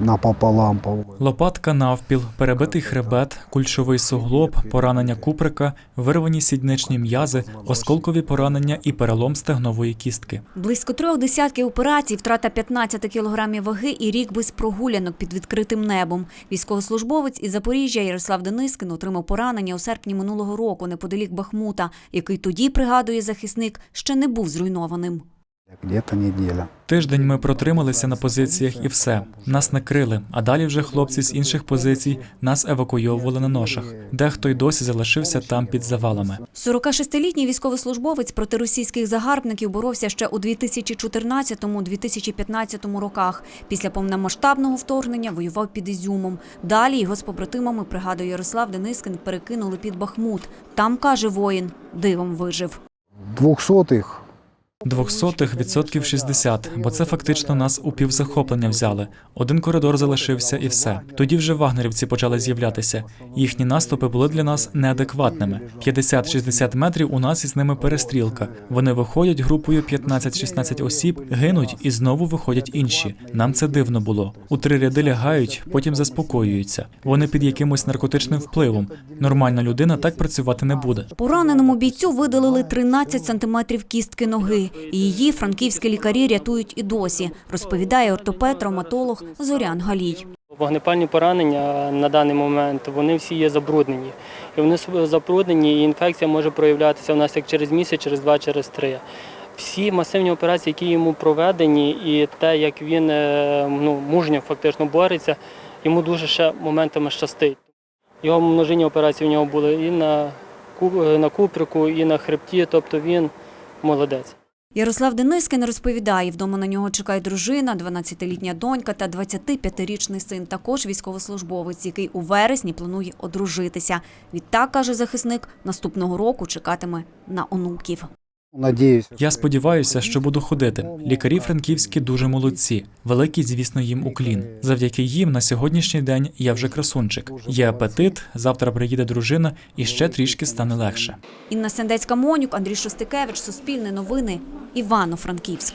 напополам. по- Лопатка навпіл, перебитий хребет, кульшовий суглоб, поранення куприка, вирвані сідничні м'язи, осколкові поранення і перелом стегнової кістки. Близько трьох десятків операцій, втрата 15 кілограмів ваги і рік без прогулянок під відкритим небом. Військовослужбовець із Запоріжжя Ярослав Денискин отримав поранення у серпні минулого року неподалік Бахмута, який тоді, пригадує захисник, ще не був зруйнованим. Тиждень ми протрималися на позиціях і все. Нас накрили, а далі вже хлопці з інших позицій нас евакуйовували на ношах. Дехто й досі залишився там під завалами. 46-літній військовослужбовець проти російських загарбників боровся ще у 2014-2015 роках. Після повномасштабного вторгнення воював під Ізюмом. Далі його з побратимами, пригадує Ярослав Денискин, перекинули під Бахмут. Там, каже воїн, дивом вижив. Двухсотых Двохсотих відсотків 60, бо це фактично нас у півзахоплення взяли. Один коридор залишився і все. Тоді вже вагнерівці почали з'являтися. Їхні наступи були для нас неадекватними. 50-60 метрів у нас із ними перестрілка. Вони виходять групою 15-16 осіб, гинуть і знову виходять інші. Нам це дивно було. У три ряди лягають, потім заспокоюються. Вони під якимось наркотичним впливом. Нормальна людина так працювати не буде. Пораненому бійцю видалили 13 сантиметрів кістки ноги. Її франківські лікарі рятують і досі, розповідає ортопед-травматолог Зорян Галій. Вогнепальні поранення на даний момент вони всі є забруднені. І вони забруднені, і інфекція може проявлятися у нас як через місяць, через два, через три. Всі масивні операції, які йому проведені, і те, як він е, ну, мужньо фактично бореться, йому дуже ще моментами щастить. Його множинні операції в нього були і на, на куприку, і на хребті, тобто він молодець. Ярослав Денискин розповідає, вдома на нього чекає дружина, 12-літня донька та 25-річний син, також військовослужбовець, який у вересні планує одружитися. Відтак, каже захисник, наступного року чекатиме на онуків. Я сподіваюся, що буду ходити. Лікарі франківські дуже молодці. Великий, звісно, їм уклін. Завдяки їм на сьогоднішній день я вже красунчик. Є апетит. Завтра приїде дружина, і ще трішки стане легше. Інна Сендецька Монюк, Андрій Шостикевич, Суспільне новини, Івано-Франківськ.